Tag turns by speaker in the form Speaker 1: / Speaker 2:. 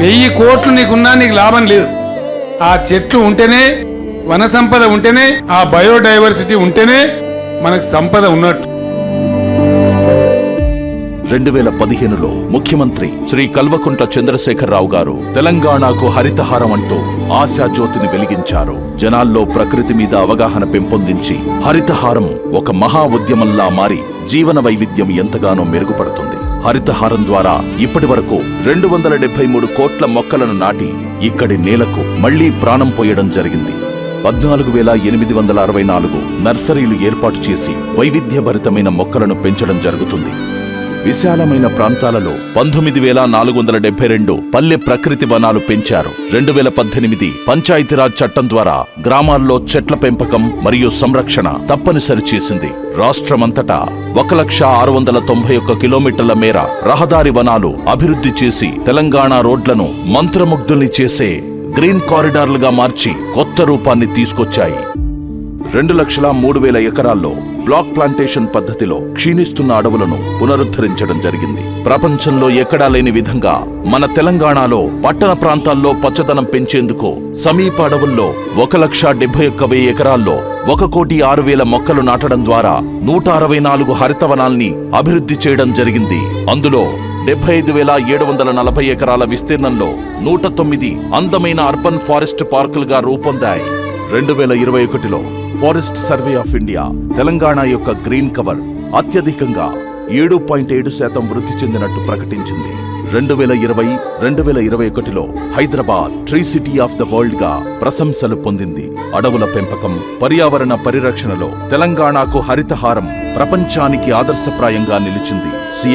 Speaker 1: వెయ్యి కోట్లు నీకున్నా నీకు లాభం లేదు. ఆ చెట్లు ఉంటేనే వన సంపద ఉంటేనే ఆ బయోడైవర్సిటీ ఉంటేనే మనకు సంపద ఉన్నట్టు.
Speaker 2: రెండు వేల పదిహేనులో ముఖ్యమంత్రి శ్రీ కల్వకుంట్ల చంద్రశేఖరరావు గారు తెలంగాణకు హరితహారం అంటూ ఆశాజ్యోతిని వెలిగించారు. జనాల్లో ప్రకృతి మీద అవగాహన పెంపొందించి హరితహారం ఒక మహా ఉద్యమంలా మారి జీవన వైవిధ్యం ఎంతగానో మెరుగుపడుతుంది. హరితహారం ద్వారా ఇప్పటి వరకు రెండు వందల డెబ్బై మూడు కోట్ల మొక్కలను నాటి ఇక్కడి నేలకు మళ్ళీ ప్రాణం పోయడం జరిగింది. పద్నాలుగు వేల ఎనిమిది వందల అరవై నాలుగు నర్సరీలు ఏర్పాటు చేసి వైవిధ్యభరితమైన మొక్కలను పెంచడం జరుగుతుంది. విశాలమైన ప్రాంతాలలో పంతొమ్మిది వేల నాలుగు వందల డెబ్బై రెండు పల్లె ప్రకృతి వనాలు పెంచారు. రెండు వేల పద్దెనిమిది పంచాయతీరాజ్ చట్టం ద్వారా గ్రామాల్లో చెట్ల పెంపకం మరియు సంరక్షణ తప్పనిసరి చేసింది. రాష్ట్రమంతటా ఒక లక్ష ఆరు వందల తొంభై ఒక్క కిలోమీటర్ల మేర రహదారి వనాలు అభివృద్ధి చేసి తెలంగాణ రోడ్లను మంత్రముగ్ధుల్ని చేసే గ్రీన్ కారిడార్లుగా మార్చి కొత్త రూపాన్ని తీసుకొచ్చాయి. రెండు లక్షల మూడు వేల ఎకరాల్లో బ్లాక్ ప్లాంటేషన్ పద్ధతిలో క్షీణిస్తున్న అడవులను పునరుద్ధరించడం జరిగింది. ప్రపంచంలో ఎక్కడా లేని విధంగా మన తెలంగాణలో పట్టణ ప్రాంతాల్లో పచ్చదనం పెంచేందుకు సమీప అడవుల్లో ఒక లక్ష డెబ్బై ఒక్క వెయ్యి ఎకరాల్లో ఒక కోటి ఆరు వేల మొక్కలు నాటడం ద్వారా నూట అరవై నాలుగు హరితవనాల్ని అభివృద్ధి చేయడం జరిగింది. అందులో డెబ్బై ఐదు వేల ఏడు వందల నలభై ఎకరాల విస్తీర్ణంలో నూట తొమ్మిది అందమైన అర్బన్ ఫారెస్ట్ పార్కులుగా రూపొందాయి. రెండు వేల ఇరవై ఒకటిలో forest survey of India Telangana యొక్క గ్రీన్ కవర్ అత్యధికంగా ఏడు పాయింట్ ఏడు శాతం వృద్ధి చెందినట్టు ప్రకటించింది. రెండు వేల ఇరవై రెండు వేల ఇరవై ఒకటిలో Hyderabad tree city of the వరల్డ్గా ప్రశంసలు పొందింది. అడవుల పెంపకం పర్యావరణ పరిరక్షణలో తెలంగాణకు హరితహారం ప్రపంచానికి ఆదర్శప్రాయంగా నిలిచింది.